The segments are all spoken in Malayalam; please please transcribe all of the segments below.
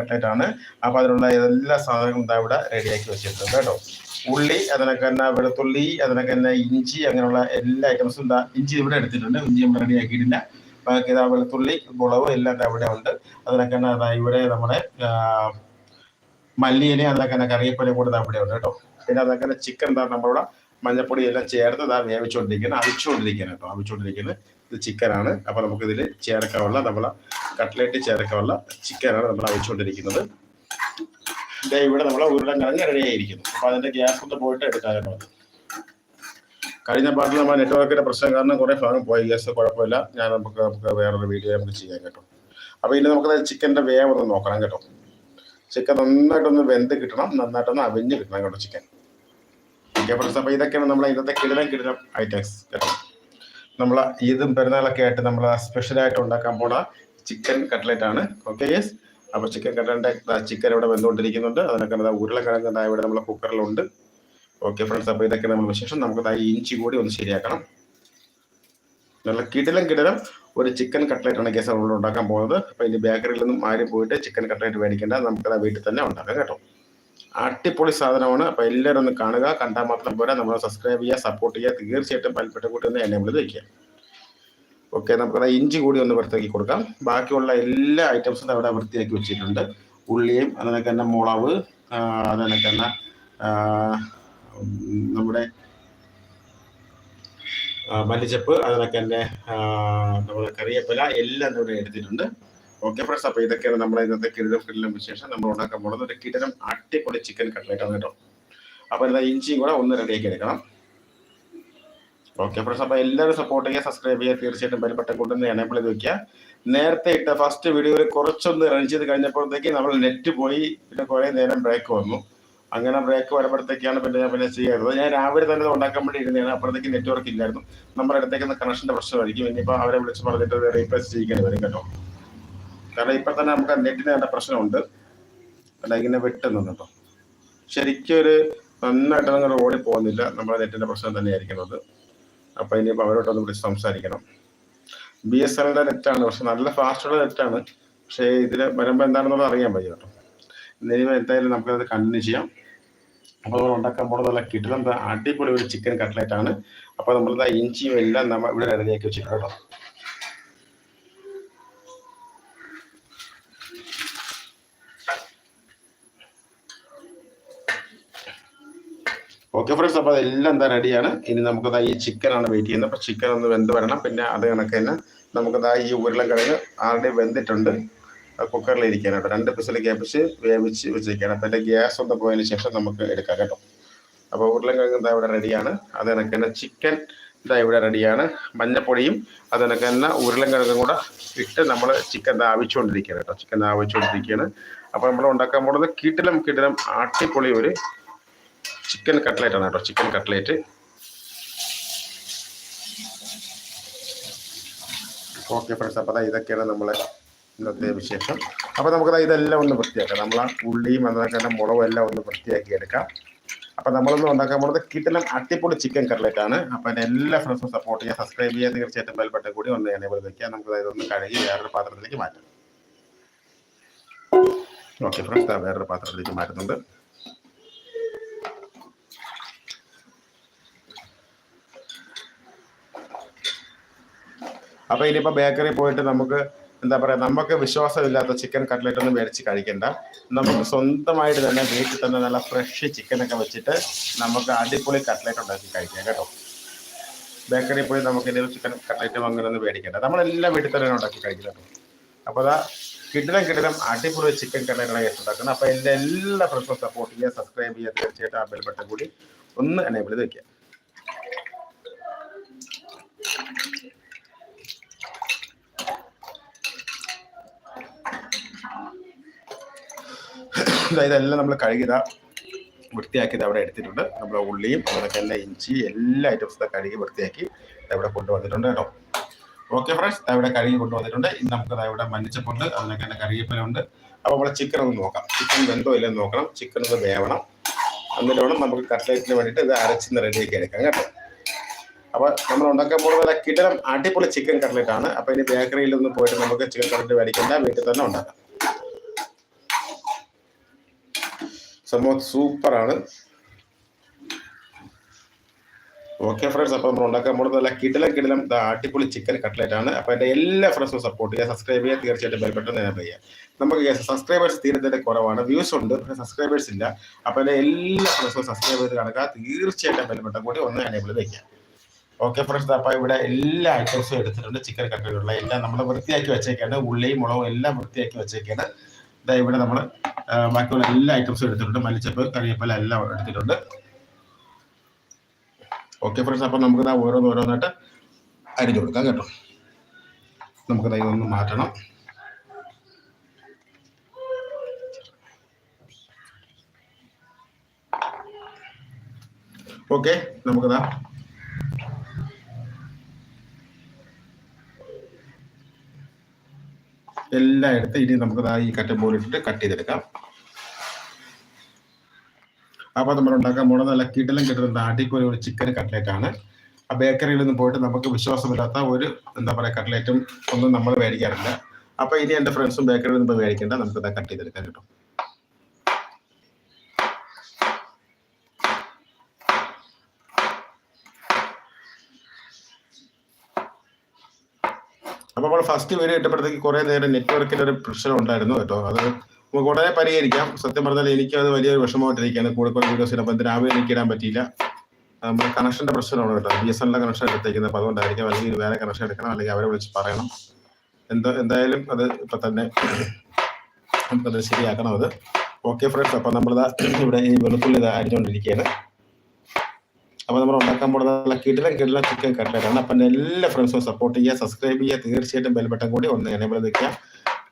കട്ട്ലറ്റ് അപ്പൊ അതിനുള്ള എല്ലാ സാധനങ്ങളും ഇതാ ഇവിടെ റെഡിയാക്കി വെച്ചിട്ടുണ്ട് കേട്ടോ. ഉള്ളി അതിനൊക്കെ തന്നെ വെളുത്തുള്ളി അതിനൊക്കെ തന്നെ ഇഞ്ചി അങ്ങനെയുള്ള എല്ലാ ഐറ്റംസും ഇതാ ഇഞ്ചി ഇവിടെ എടുത്തിട്ടുണ്ട്. ഇഞ്ചി നമ്മൾ റെഡിയാക്കിയിട്ടില്ല ബാക്കി ഇതാ വെളുത്തുള്ളി മുളവ് എല്ലാം അവിടെ ഉണ്ട്. അതിനൊക്കെ തന്നെ അതാ ഇവിടെ നമ്മുടെ മല്ലിയിലെ അതൊക്കെ തന്നെ കറിവേപ്പില കൂടെ ദാ ഇവിടെ ഉണ്ട് കേട്ടോ. പിന്നെ അതൊക്കെ തന്നെ ചിക്കൻ എന്താ നമ്മളിവിടെ മഞ്ഞപ്പൊടി എല്ലാം ചേർത്ത് ഇതാ വേവിച്ചുകൊണ്ടിരിക്കുന്നത് അവിച്ചുകൊണ്ടിരിക്കുന്നത് കേട്ടോ. അവിച്ചുകൊണ്ടിരിക്കുന്നത് ഇത് ചിക്കനാണ്. അപ്പൊ നമുക്ക് ഇതിൽ ചേർക്കാനുള്ള നമ്മളെ കട്ട്ലേറ്റ് ചേർക്കാനുള്ള ചിക്കനാണ് നമ്മൾ അവിച്ചുകൊണ്ടിരിക്കുന്നത് ഇതേ ഇവിടെ നമ്മളെ ഉരുളക്കിഴങ്ങ് റെഡി ആയിരിക്കുന്നു. അപ്പോൾ അതിന്റെ ഗ്യാസ് ഒന്ന് പോയിട്ട് എടുക്കാനാണ് കഴിഞ്ഞ പാട്ടിൽ നമ്മൾ നെറ്റ്വർക്കിന്റെ പ്രശ്നം കാരണം കുറേ ഭാഗം പോയി. ഗ്യാസ് കുഴപ്പമില്ല. ഞാൻ നമുക്ക് നമുക്ക് വേറൊരു വീഡിയോ നമുക്ക് ചെയ്യാം കേട്ടോ. അപ്പൊ ഇനി നമുക്ക് ചിക്കന്റെ വേവ് ഒന്ന് നോക്കണം കേട്ടോ. ചിക്കൻ നന്നായിട്ടൊന്ന് വെന്ത് കിട്ടണം. നന്നായിട്ടൊന്ന് അവിഞ്ഞ് കിട്ടണം കേട്ടോ ചിക്കൻ. ഓക്കെ ഫ്രണ്ട്സ് അപ്പൊ ഇതൊക്കെയാണ് നമ്മളെ ഇന്നത്തെ കിടിലം കിടിലം ഐറ്റംസ് നമ്മളെ ഈദും പെരുന്നാളൊക്കെ ആയിട്ട് നമ്മൾ സ്പെഷ്യലായിട്ട് ഉണ്ടാക്കാൻ പോണ ചിക്കൻ കട്ട്ലറ്റ് ആണ്. ഓക്കെ യെസ് അപ്പൊ ചിക്കൻ കട്ട്ലറ്റിന്റെ ചിക്കൻ ഇവിടെ വന്നുകൊണ്ടിരിക്കുന്നുണ്ട് അതിനൊക്കെ ഉരുളക്കിഴങ്ങ് ദാ ഇവിടെ നമ്മളെ കുക്കറിലുണ്ട് ഓക്കെ ഫ്രണ്ട്സ് അപ്പൊ ഇതൊക്കെ നമ്മൾ വിശേഷം. നമുക്ക് ഈ ഇഞ്ചി കൂടി ഒന്ന് ശരിയാക്കണം. നല്ല കിടിലം കിടിലം ഒരു ചിക്കൻ കട്ട്ലറ്റ് ആണ് കേസ് നമ്മൾ ഉണ്ടാക്കാൻ പോകുന്നത്. അപ്പൊ ഇനി ബേക്കറിയിൽ നിന്നും ആരും പോയിട്ട് ചിക്കൻ കട്ട്ലറ്റ് മേടിക്കേണ്ട. നമുക്കത് വീട്ടിൽ തന്നെ ഉണ്ടാക്കാം കേട്ടോ. അടിപൊളി സാധനമാണ്. അപ്പൊ എല്ലാവരും ഒന്ന് കാണുക. കണ്ടാൽ മാത്രം പോരാ. നമ്മൾ സബ്സ്ക്രൈബ് ചെയ്യുക സപ്പോർട്ട് ചെയ്യുക. തീർച്ചയായിട്ടും പൽപ്പെട്ട കൂട്ടി ഒന്ന് എന്നെ വിളിച്ച് വയ്ക്കുക ഓക്കെ നമുക്കത് ഇഞ്ചി കൂടി ഒന്ന് വൃത്തിയാക്കി കൊടുക്കാം. ബാക്കിയുള്ള എല്ലാ ഐറ്റംസും അവിടെ വൃത്തിയാക്കി വെച്ചിട്ടുണ്ട്. ഉള്ളിയും അതിനൊക്കെ തന്നെ മുളവ് അതിനൊക്കെ തന്നെ നമ്മുടെ മല്ലിച്ചപ്പ് അതിനൊക്കെ തന്നെ നമ്മുടെ കറിവേപ്പില എല്ലാം ഇവിടെ എടുത്തിട്ടുണ്ട്. ഓക്കെ ഫ്രണ്ട്സ് അപ്പൊ ഇതൊക്കെയാണ് നമ്മുടെ ഇന്നത്തെ കിടിലം കിടിലം വിശേഷം. നമ്മൾ ഉണ്ടാക്കാൻ പോകുന്നത് ഒരു കിടിലം അടിപൊളി ചിക്കൻ കട്ട്ലേറ്റ് ആണ് കേട്ടോ. അപ്പൊ എന്താ ഇഞ്ചിയും കൂടെ ഒന്ന് റെഡിയാക്കി എടുക്കണം. ഓക്കെ ഫ്രണ്ട്സ് അപ്പൊ എല്ലാവരും സപ്പോർട്ട് ചെയ്യുക സബ്സ്ക്രൈബ് ചെയ്യുക തീർച്ചയായിട്ടും ബെൽബട്ടൺ കൊണ്ടുവന്ന് എനേബിൾ ചെയ്ത് വെക്കുക. നേരത്തെ ഇട്ട ഫസ്റ്റ് വീഡിയോയിൽ കുറച്ചൊന്ന് റൺ ചെയ്ത് കഴിഞ്ഞപ്പോഴത്തേക്ക് നമ്മൾ നെറ്റ് പോയി പിന്നെ കുറെ നേരം ബ്രേക്ക് വന്നു. അങ്ങനെ ബ്രേക്ക് വരുമ്പോഴത്തേക്കാണ് പിന്നെ ഞാൻ പിന്നെ ചെയ്യാറുള്ളത് ഞാൻ രാവിലെ തന്നെ ഉണ്ടാക്കാൻ വേണ്ടി ഇരുന്നതാണ്. അപ്പോഴത്തേക്ക് നെറ്റ്വർക്ക് ഇല്ലായിരുന്നു. നമ്മുടെ അടുത്തേക്ക് കണക്ഷന്റെ പ്രശ്നമായിരിക്കും. ഇനിയിപ്പോൾ അവരെ വിളിച്ച് പറഞ്ഞിട്ട് റീപ്ലേസ് ചെയ്യിക്കേണ്ടി വരും കേട്ടോ. കാരണം ഇപ്പൊ തന്നെ നമുക്ക് നെറ്റിന് തന്നെ പ്രശ്നമുണ്ട്. അല്ല ഇങ്ങനെ വെട്ടുന്നുണ്ട് കേട്ടോ ശരിക്കും ഒരു നന്നായിട്ട് നിങ്ങൾ ഓടി പോകുന്നില്ല. നമ്മുടെ നെറ്റിന്റെ പ്രശ്നം തന്നെയായിരിക്കുന്നത് അപ്പൊ ഇനിയിപ്പോൾ അവരോട്ടൊന്ന് വിളിച്ച് സംസാരിക്കണം. ബി എസ് എല്ലിന്റെ നെറ്റാണ്. പക്ഷെ നല്ല ഫാസ്റ്റുള്ള നെറ്റാണ്. പക്ഷേ ഇതിൽ വരുമ്പോൾ എന്താണെന്നുള്ളത് അറിയാൻ പറ്റും കേട്ടോ ഇനിയിപ്പോൾ എന്തായാലും നമുക്കത് കണ്ടിന്യൂ ചെയ്യാം. അപ്പോൾ നമ്മൾ ഉണ്ടാക്കാൻ പോകുന്നത് നല്ല കിട്ടുന്ന അടിപൊളി ഒരു ചിക്കൻ കട്ട്ലറ്റ് ആണ് അപ്പോൾ നമ്മളിതാ ഇഞ്ചിയും എല്ലാം നമ്മൾ ഇവിടെ റെഡിയാക്കി വെച്ചിട്ടുണ്ട് കേട്ടോ ഓക്കെ ഫ്രണ്ട്സ് അതെല്ലാം എന്താ റെഡിയാണ് ഇനി നമുക്കതാ ഈ ചിക്കൻ ആണ് വെയിറ്റ് ചെയ്യുന്നത്. അപ്പോൾ ചിക്കൻ ഒന്ന് വെന്ത് വരണം. പിന്നെ അത് കണക്ക് തന്നെ നമുക്കതാ ഈ ഉരുളക്കിഴങ്ങ് ആൾറെഡി വെന്തിട്ടുണ്ട്. കുക്കറിൽ ഇരിക്കാൻ കേട്ടോ രണ്ട് പിസിൽ കേപ്പിച്ച് വേവിച്ച് വെച്ചിരിക്കുകയാണ്. അപ്പോൾ എന്റെ ഗ്യാസ് ഒന്ന് പോയതിന് ശേഷം നമുക്ക് എടുക്കാം കേട്ടോ. അപ്പോൾ ഉരുളക്കിഴങ്ങ് ഇതാ ഇവിടെ റെഡിയാണ് അത് കണക്ക് തന്നെ ചിക്കൻ ഇതാ ഇവിടെ റെഡിയാണ് മഞ്ഞപ്പൊടിയും അത് കണക്ക് തന്നെ ഉരുളക്കിഴങ്ങും കൂടെ ഇട്ട് നമ്മൾ ചിക്കൻ ആവിച്ചുകൊണ്ടിരിക്കുകയാണ് കേട്ടോ. ചിക്കൻ ആവിച്ചുകൊണ്ടിരിക്കുകയാണ് അപ്പോൾ നമ്മൾ ഉണ്ടാക്കാൻ പോകുന്നത് കിട്ടിലും കിട്ടിലും അട്ടിപ്പൊളി ഒരു ചിക്കൻ കട്ട്ലേറ്റ് ആണ് കേട്ടോ. Chicken cutlet. ഓക്കെ ഫ്രണ്ട്സ് അപ്പോൾ അതാ ഇതൊക്കെയാണ് നമ്മളെ ഇന്നത്തെ വിശേഷം. അപ്പോൾ നമുക്ക് ദാ ഇതെല്ലാം ഒന്ന് വൃത്തിയാക്കാം. നമ്മൾ ആ ഉള്ളിയും അതൊക്കെ മുളകും എല്ലാം ഒന്ന് വൃത്തിയാക്കി എടുക്കാം അപ്പോൾ നമ്മളൊന്ന് ഉണ്ടാക്കാൻ പോകുന്നത് കിട്ടണം അട്ടിപ്പൊളി ചിക്കൻ കട്ട്ലേറ്റ് ആണ് അപ്പോൾ എന്റെ എല്ലാ ഫ്രണ്ട്സും സപ്പോർട്ട് ചെയ്യുക. സബ്സ്ക്രൈബ് ചെയ്യുക. തീർച്ചയായിട്ടും ബെൽ ബട്ടൺ കൂടി ഒന്ന് എനേബിൾ വെക്കുക. നമുക്ക് അതായത് ഇതൊന്ന് കഴുകി വേറൊരു പാത്രത്തിലേക്ക് മാറ്റാം. ഓക്കെ ഫ്രണ്ട്സ് വേറൊരു പാത്രത്തിലേക്ക് മാറ്റുന്നുണ്ട്. അപ്പൊ ഇനിയിപ്പോ ബേക്കറി പോയിട്ട് നമുക്ക് എന്താ പറയാ നമുക്ക് വിശ്വാസമില്ലാത്ത ചിക്കൻ കട്ട്ലറ്റ് ഒന്നും മേടിച്ച് കഴിക്കണ്ട. നമുക്ക് സ്വന്തമായിട്ട് തന്നെ വീട്ടിൽ തന്നെ നല്ല ഫ്രഷ് ചിക്കനൊക്കെ വെച്ചിട്ട് നമുക്ക് അടിപൊളി കട്ട്ലറ്റ് ഉണ്ടാക്കി കഴിക്കാം കേട്ടോ. ബേക്കറി പോയി നമുക്ക് ഇനി ചിക്കൻ കട്ട്ലറ്റും അങ്ങനെ ഒന്നും മേടിക്കണ്ട. നമ്മളെല്ലാം വീട്ടിൽ തന്നെ ഉണ്ടാക്കി കഴിക്കുന്നത് അപ്പോൾ അതാ കിടിലം കിടിലം അടിപൊളി ചിക്കൻ കട്ട്ലറ്റാണ് ഏറ്റവും ഉണ്ടാക്കുന്നത്. അപ്പോൾ എന്റെ എല്ലാ ഫ്രണ്ട്സും സപ്പോർട്ട് ചെയ്യുക സബ്സ്ക്രൈബ് ചെയ്യുക തീർച്ചയായിട്ടും ആ ബെൽ ബട്ടൺ കൂടി ഒന്ന് എനേബിൾ ചെയ്ത് വെക്കുക. ഇതെല്ലാം നമ്മൾ കഴുകിയതാ വൃത്തിയാക്കിയത് അവിടെ എടുത്തിട്ടുണ്ട്. നമ്മൾ ഉള്ളിയും അതൊക്കെ എല്ലാം ഇഞ്ചി എല്ലാ ഐറ്റംസും കഴുകി വൃത്തിയാക്കി ഇവിടെ കൊണ്ടുവന്നിട്ടുണ്ട് കേട്ടോ. ഓക്കെ ഫ്രണ്ട്സ് ഇവിടെ കഴുകി കൊണ്ടുവന്നിട്ടുണ്ട്. ഇന്ന് നമുക്ക് ഇവിടെ മഞ്ഞച്ചപ്പുണ്ട് അതിനൊക്കെ തന്നെ കറിവേപ്പിലുണ്ട് അപ്പോൾ നമ്മൾ ചിക്കൻ ഒന്ന് നോക്കാം. ചിക്കൻ വെന്തോ ഇല്ലെന്ന് നോക്കണം. ചിക്കൻ ഒന്ന് വേവണം. എന്നിട്ട് വേണം നമുക്ക് കട്ട്ലേറ്റിന് വേണ്ടിയിട്ട് ഇത് അരച്ചിന്ന് റെഡിയാക്കി എടുക്കാം കേട്ടോ. അപ്പോൾ നമ്മൾ ഉണ്ടാക്കാൻ പോകുന്നത് കിടലം അടിപൊളി ചിക്കൻ കട്ട്ലേറ്റ് ആണ്. അപ്പോൾ ഇനി ബേക്കറിയിൽ ഒന്ന് പോയിട്ട് നമുക്ക് ചിക്കൻ കട്ട്ലേറ്റ് മേടിക്കേണ്ട വീട്ടിൽ തന്നെ ഉണ്ടാക്കാം. സംഭവം സൂപ്പറാണ്. ഓക്കെ ഫ്രണ്ട്സ് അപ്പോൾ നമ്മൾ ഉണ്ടാക്കാൻ പോകുന്നത് നല്ല കിടിലം കിടലം അടിപൊളി ചിക്കൻ കട്ട്ലറ്റ് ആണ്. അപ്പോൾ എന്റെ എല്ലാ ഫ്രണ്ട്സും സപ്പോർട്ട് ചെയ്യുക സബ്സ്ക്രൈബ് ചെയ്യുക തീർച്ചയായിട്ടും ബെൽബട്ടൺ ഞാൻ ചെയ്യുക. നമുക്ക് സബ്സ്ക്രൈബേഴ്സ് തീരെ കുറവാണ് വ്യൂസ് ഉണ്ട് പക്ഷേ സബ്സ്ക്രൈബേഴ്സ് ഇല്ല. അപ്പോൾ എന്റെ എല്ലാ ഫ്രണ്ട്സും സബ്സ്ക്രൈബ് ചെയ്ത് കാണുക തീർച്ചയായിട്ടും ബെൽബട്ടൺ കൂടി ഒന്ന് എനേബിൾ വയ്ക്കുക ഓക്കെ ഫ്രണ്ട്സ് അപ്പോൾ ഇവിടെ എല്ലാ ഐറ്റംസും എടുത്തിട്ടുണ്ട് ചിക്കൻ കട്ട്ലറ്റുള്ള എല്ലാം നമ്മൾ വൃത്തിയാക്കി വെച്ചേക്കാണ് ഉള്ളിയും മുളകും എല്ലാം വൃത്തിയാക്കി വെച്ചേക്കാണ്. ഇവിടെ നമ്മൾ ബാക്കിയുള്ള എല്ലാ ഐറ്റംസും എടുത്തിട്ടുണ്ട്. മല്ലിച്ചപ്പ് കറിയപ്പല എല്ലാം എടുത്തിട്ടുണ്ട്. ഓക്കെ ഫ്രണ്ട്സ് അപ്പം നമുക്ക് ഇതാ ഓരോന്ന് ഓരോന്നായിട്ട് അരിഞ്ഞു കൊടുക്കാം കേട്ടോ. നമുക്ക് ഇതൊന്ന് മാറ്റണം. ഓക്കെ നമുക്കിതാ എല്ലാം എടുത്ത് ഇനി നമുക്ക് ഈ കറ്റം പോലെ ഇട്ടിട്ട് കട്ട് ചെയ്തെടുക്കാം. അപ്പൊ നമ്മൾ ഉണ്ടാക്കാൻ പോകുന്നത് നല്ല കിടലും കിട്ടുന്ന അടിപൊളി ഒരു ചിക്കൻ കട്ട്ലേറ്റ് ആണ്. ആ ബേക്കറിയിൽ നിന്ന് പോയിട്ട് നമുക്ക് വിശ്വാസമില്ലാത്ത ഒരു എന്താ പറയുക കട്ട്ലേറ്റും ഒന്നും നമ്മൾ മേടിക്കാറില്ല. അപ്പൊ ഇനി എന്റെ ഫ്രണ്ട്സും ബേക്കറിയിൽ നിന്ന് മേടിക്കേണ്ട. നമുക്ക് കട്ട് ചെയ്തെടുക്കാൻ കിട്ടും. അപ്പോൾ നമ്മൾ ഫസ്റ്റ് വീഡിയോ ഇട്ടപ്പോഴത്തേക്ക് കുറേ നേരം നെറ്റ്വർക്കിന്റെ ഒരു പ്രശ്നം ഉണ്ടായിരുന്നു കേട്ടോ. അത് നമുക്ക് ഉടനെ പരിഹരിക്കാം. സത്യം പറഞ്ഞാൽ എനിക്ക് അത് വലിയൊരു വിഷമമായിട്ടിരിക്കുകയാണ്. കൂടെ കൂടെ വീഡിയോസ് ഇടാൻ പറ്റും രാവിലെ എനിക്ക് ഇടാൻ പറ്റിയില്ല. നമ്മൾ കണക്ഷന്റെ പ്രശ്നമാണ് കേട്ടോ. ബി എസ് എന്റെ കണക്ഷൻ എടുത്തേക്കുന്നത്. അപ്പോൾ അതുകൊണ്ടായിരിക്കും അല്ലെങ്കിൽ വേറെ കണക്ഷൻ എടുക്കണം അല്ലെങ്കിൽ അവരെ വിളിച്ച് പറയണം. എന്താ എന്തായാലും അത് ഇപ്പം തന്നെ നമുക്കത് ശരിയാക്കണം അത്. ഓക്കെ ഫ്രണ്ട്സ് അപ്പം നമ്മളിതാ ഇവിടെ ഈ വെളുത്തുള്ളി ഇത് അരിഞ്ഞുകൊണ്ടിരിക്കുകയാണ് അപ്പോൾ നമ്മൾ ഉണ്ടാക്കാൻ പോകുന്ന നല്ല കിടിലം ചിക്കൻ കട്ട്ലറ്റാണ് അപ്പം എല്ലാ ഫ്രണ്ട്സും സപ്പോർട്ട് ചെയ്യുക സബ്സ്ക്രൈബ് ചെയ്യുക. തീർച്ചയായിട്ടും ബെൽ ബട്ടൺ കൂടി ഒന്ന് എനേബിൾ നിൽക്കുക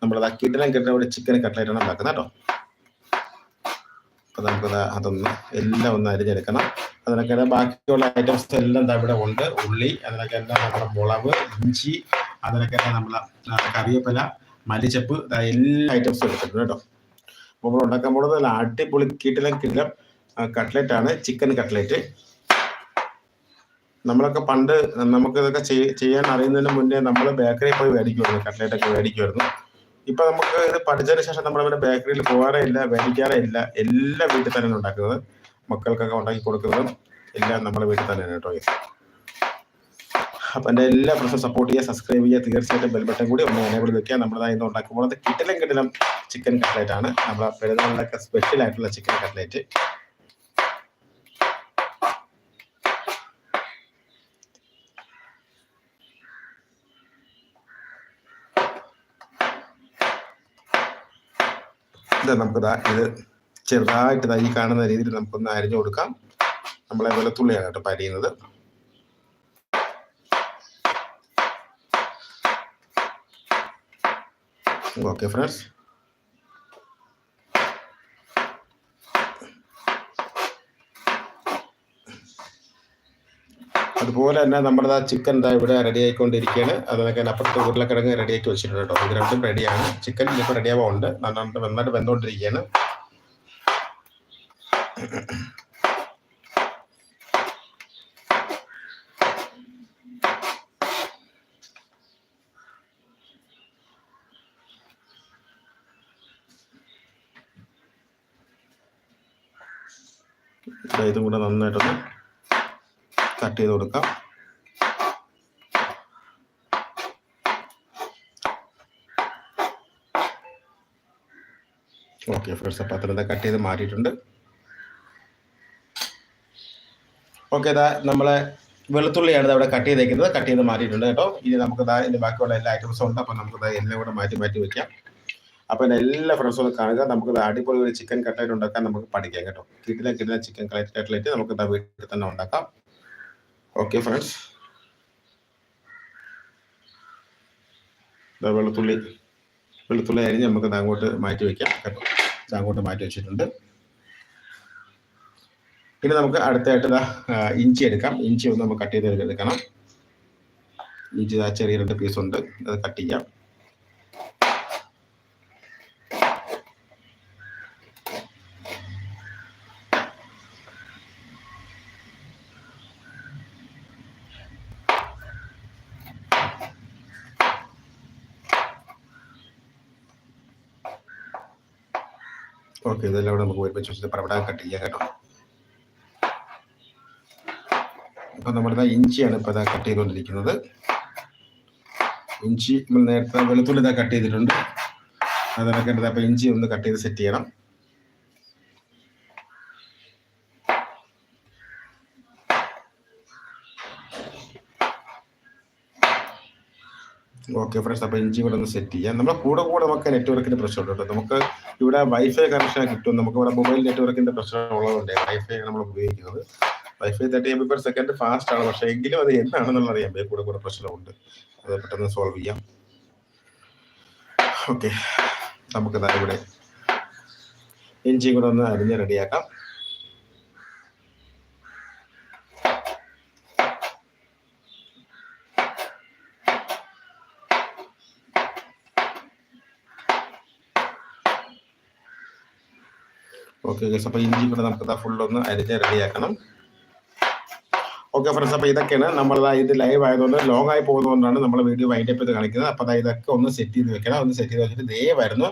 നമ്മളത് കിടിലം കിടിലം കൂടി ചിക്കൻ കട്ട്ലറ്റാണ് ഉണ്ടാക്കുന്നത് കേട്ടോ. അപ്പോൾ നമുക്കത് അതൊന്ന് എല്ലാം ഒന്ന് അരിഞ്ഞെടുക്കണം. അതിനൊക്കെ ബാക്കിയുള്ള ഐറ്റംസ് എല്ലാം ഇവിടെ ഉണ്ട്. ഉള്ളി അതിനൊക്കെ എല്ലാം നമ്മുടെ മുളക് ഇഞ്ചി അതിനൊക്കെ നമ്മളെ കറിവേപ്പില മല്ലിച്ചപ്പ് എല്ലാ ഐറ്റംസും എടുത്തിട്ടുണ്ട് കേട്ടോ. അപ്പോൾ നമ്മൾ ഉണ്ടാക്കാൻ പോകുന്നത് അടിപൊളി കിട്ടിലും കിട്ടിലും ആണ്. ചിക്കൻ കട്ട്ലറ്റ് നമ്മളൊക്കെ പണ്ട് നമുക്ക് ഇതൊക്കെ ചെയ്- ചെയ്യാൻ അറിയുന്നതിന് മുന്നേ നമ്മൾ ബേക്കറിയിൽ പോയി മേടിക്കുമായിരുന്നു കട്ട്ലേറ്റ് ഒക്കെ മേടിക്കുമായിരുന്നു ഇപ്പൊ നമുക്ക് ഇത് പഠിച്ചതിന് ശേഷം നമ്മൾ അവരുടെ ബേക്കറിയിൽ പോകാറേ ഇല്ല മേടിക്കാറേ ഇല്ല. എല്ലാം വീട്ടിൽ തന്നെ ഉണ്ടാക്കുന്നത്. മക്കൾക്കൊക്കെ ഉണ്ടാക്കി കൊടുക്കുന്നതും. എല്ലാം നമ്മുടെ വീട്ടിൽ തന്നെയാണ് കേട്ടോ അപ്പൊ എന്റെ എല്ലാ ഫ്രണ്ട്സും സപ്പോർട്ട് ചെയ്യുക സബ്സ്ക്രൈബ് ചെയ്യുക. തീർച്ചയായിട്ടും ബെൽബട്ടൻ കൂടി ഒന്ന് എനേബിൾ വെക്കുക. നമ്മുടെ ഇന്ന് ഉണ്ടാക്കുമ്പോൾ അത് കിട്ടലും കിട്ടലും ചിക്കൻ കട്ട്ലേറ്റ് ആണ്. നമ്മുടെ പെരുന്നാളിലൊക്കെ സ്പെഷ്യൽ ആയിട്ടുള്ള ചിക്കൻ കട്ട്ലേറ്റ് ഇത് നമുക്കിതാ ഇത് ചെറുതായിട്ട് ഈ കാണുന്ന രീതിയിൽ നമുക്കൊന്ന് അരിഞ്ഞു കൊടുക്കാം. നമ്മളെ വെളുത്തുള്ളിയാണ് കേട്ടോ പരിയുന്നത്. ഓക്കെ ഫ്രണ്ട്സ് അതുപോലെ തന്നെ നമ്മുടെ ചിക്കൻ ഇതാ ഇവിടെ റെഡി ആയിക്കൊണ്ടിരിക്കുകയാണ് അതിനൊക്കെ അപ്പുറത്ത് ഉരുളക്കിഴങ്ങ് റെഡി ആക്കി വെച്ചിട്ടുണ്ട് കേട്ടോ. ഇത് രണ്ടും റെഡിയാണ് ചിക്കൻ ഇപ്പോൾ റെഡി ആവാറുണ്ട് നന്നായിട്ട് നന്നായിട്ട് വെന്തുകൊണ്ടിരിക്കുകയാണ്. ദാ ഇതും കൂടെ നന്നായിട്ടൊന്ന് കട്ട് ചെയ്ത് കൊടുക്കാം. ഓക്കെ ഫ്രണ്ട്സ് അപ്പോൾ അത്ര കട്ട് ചെയ്ത് മാറ്റിയിട്ടുണ്ട്. ഓക്കെ ഇതാ നമ്മളെ വെളുത്തുള്ളിയാണ് അവിടെ കട്ട് ചെയ്തേക്കുന്നത്. കട്ട് ചെയ്ത് മാറ്റിയിട്ടുണ്ട് കേട്ടോ. ഇനി നമുക്ക് ഇതാ ഇതിന്റെ ബാക്കിയുള്ള എല്ലാ ഐറ്റംസും ഉണ്ട്. അപ്പോൾ നമുക്ക് ഇതാ എല്ലാം കൂടെ മാറ്റി മാറ്റി വെക്കാം. അപ്പോൾ എന്റെ എല്ലാ ഫ്രണ്ട്സും ഒന്ന് കാണുക. നമുക്ക് അടിപൊളി ഒരു ചിക്കൻ കട്ട്ലറ്റ് ഉണ്ടാക്കാൻ നമുക്ക് പഠിക്കാം കേട്ടോ. കിട്ടില്ല കിട്ടില്ല ചിക്കൻ കട്ട്ലേറ്റ് നമുക്ക് ഇതാ വീട്ടിൽ തന്നെ ഉണ്ടാക്കാം. ഓക്കെ ഫ്രണ്ട്സ് വെളുത്തുള്ളി വെളുത്തുള്ളി അരിഞ്ഞ് നമുക്ക് അങ്ങോട്ട് മാറ്റി വെക്കാം കേട്ടോ. അങ്ങോട്ട് മാറ്റി വെച്ചിട്ടുണ്ട്. ഇനി നമുക്ക് അടുത്തായിട്ട് ഇഞ്ചി എടുക്കാം. ഇഞ്ചി ഒന്ന് നമുക്ക് കട്ട് ചെയ്ത് എടുക്കണം. ഇഞ്ചി ചെറിയ രണ്ട് പീസ് ഉണ്ട്. അത് കട്ട് ചെയ്യാം. ഓക്കെ ഇതെല്ലാം കൂടെ നമുക്ക് ഒരുമിച്ച് വെച്ചിട്ട് പ്രവടാൻ കട്ട് ചെയ്യാം കേട്ടോ. അപ്പം നമ്മുടെ ഇഞ്ചിയാണ് ഇപ്പോൾ ഇതാ കട്ട് ചെയ്തുകൊണ്ടിരിക്കുന്നത്. ഇഞ്ചി നമ്മൾ നേരത്തെ വെളുത്തുള്ളി ഇതാ കട്ട് ചെയ്തിട്ടുണ്ട്. അതിനൊക്കെ ഉണ്ട് അപ്പോൾ ഇഞ്ചി ഒന്ന് കട്ട് ചെയ്ത് സെറ്റ് ചെയ്യണം. ഓക്കെ ഫ്രണ്ട്സ് അപ്പോൾ ഇഞ്ചി കൂടെ ഒന്ന് സെറ്റ് ചെയ്യാം. നമ്മുടെ കൂടെ കൂടെ നമുക്ക് നെറ്റ്വർക്കിന്റെ പ്രശ്നമുണ്ട് നമുക്ക് ഇവിടെ വൈഫൈ കണക്ഷൻ കിട്ടും. നമുക്ക് ഇവിടെ മൊബൈൽ നെറ്റ്വർക്കിന്റെ പ്രശ്നം ഉള്ളതുകൊണ്ട് വൈഫൈ നമ്മൾ ഉപയോഗിക്കുന്നത്. Wifi thirty M B per second fast ആണ്. പക്ഷേ എങ്കിലും അത് എന്താണെന്നുള്ള അറിയാൻ ബേ കൂടെ കൂടെ പ്രശ്നമുണ്ട്. അത് പെട്ടെന്ന് സോൾവ് ചെയ്യാം. ഓക്കെ നമുക്ക് ഇവിടെ ഇഞ്ചി കൂടെ ഒന്ന് അരിഞ്ഞ് റെഡിയാക്കാം ഓക്കെ ഗൈസ് അപ്പോൾ ഇഞ്ചി കൂടെ നമുക്ക് ഫുള്ളൊന്ന് അരിഞ്ഞ് റെഡിയാക്കണം ഓക്കെ ഫ്രണ്ട്സ് അപ്പോൾ ഇതൊക്കെയാണ് നമ്മൾ ഇത് ലൈവ് ആയതുകൊണ്ട് ലോങ് ആയി പോകുന്നതുകൊണ്ടാണ് നമ്മൾ വീഡിയോ വൈൻഡ് അപ്പ് ചെയ്ത് കാണിക്കുന്നത്. അപ്പോൾ ഇതൊക്കെ ഒന്ന് സെറ്റ് ചെയ്ത് വെക്കണം. ഒന്ന് സെറ്റ് ചെയ്ത് വെച്ചിട്ട് ദേ വരുന്നു.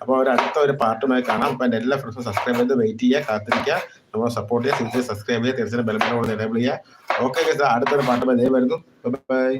അപ്പോൾ ഒരു അടുത്ത ഒരു പാർട്ടുമായി കാണാം. എന്റെ എല്ലാ ഫ്രണ്ട്സും സബ്സ്ക്രൈബ് ചെയ്ത് വെയിറ്റ് ചെയ്യുക കാത്തിരിക്കുക. നമ്മൾ സപ്പോർട്ട് ചെയ്യുക തീർച്ചയായും സബ്സ്ക്രൈബ് ചെയ്യുക തീർച്ചയായും ബെൽബിനോട് എനേബിൾ ചെയ്യുക. ഓക്കെ അടുത്തൊരു പാട്ടുമായി ദേ വരുന്നു. ബൈ